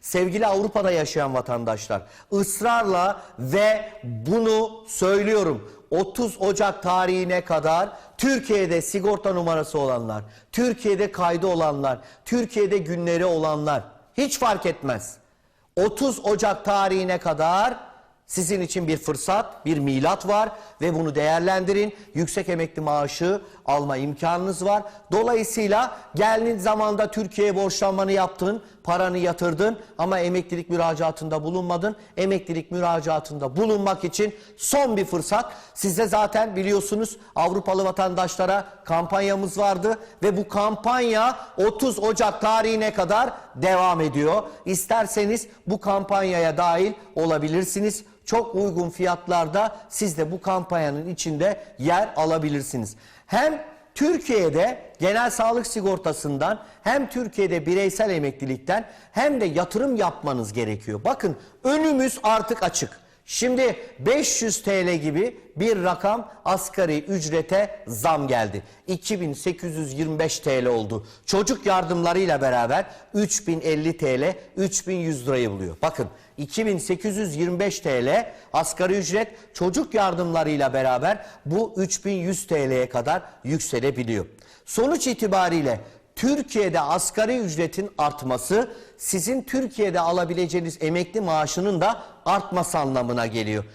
Sevgili Avrupa'da yaşayan vatandaşlar ısrarla ve bunu söylüyorum 30 Ocak tarihine kadar Türkiye'de sigorta numarası olanlar, Türkiye'de kaydı olanlar, Türkiye'de günleri olanlar hiç fark etmez. 30 Ocak tarihine kadar sizin için bir fırsat, bir milat var ve bunu değerlendirin. Yüksek emekli maaşı alma imkanınız var. Dolayısıyla geldiğin zamanda Türkiye'ye borçlanmanı yaptın, paranı yatırdın ama emeklilik müracaatında bulunmadın. Emeklilik müracaatında bulunmak için son bir fırsat. Size zaten biliyorsunuz Avrupalı vatandaşlara kampanyamız vardı ve bu kampanya 30 Ocak tarihine kadar devam ediyor. İsterseniz bu kampanyaya dahil olabilirsiniz. Çok uygun fiyatlarda siz de bu kampanyanın içinde yer alabilirsiniz. Hem Türkiye'de genel sağlık sigortasından hem Türkiye'de bireysel emeklilikten hem de yatırım yapmanız gerekiyor. Bakın önümüz artık açık. Şimdi 500 TL gibi bir rakam asgari ücrete zam geldi. 2825 TL oldu. Çocuk yardımlarıyla beraber 3050 TL 3100 lirayı buluyor. Bakın 2825 TL asgari ücret çocuk yardımlarıyla beraber bu 3100 TL'ye kadar yükselebiliyor. Sonuç itibariyle Türkiye'de asgari ücretin artması sizin Türkiye'de alabileceğiniz emekli maaşının da artması anlamına geliyor.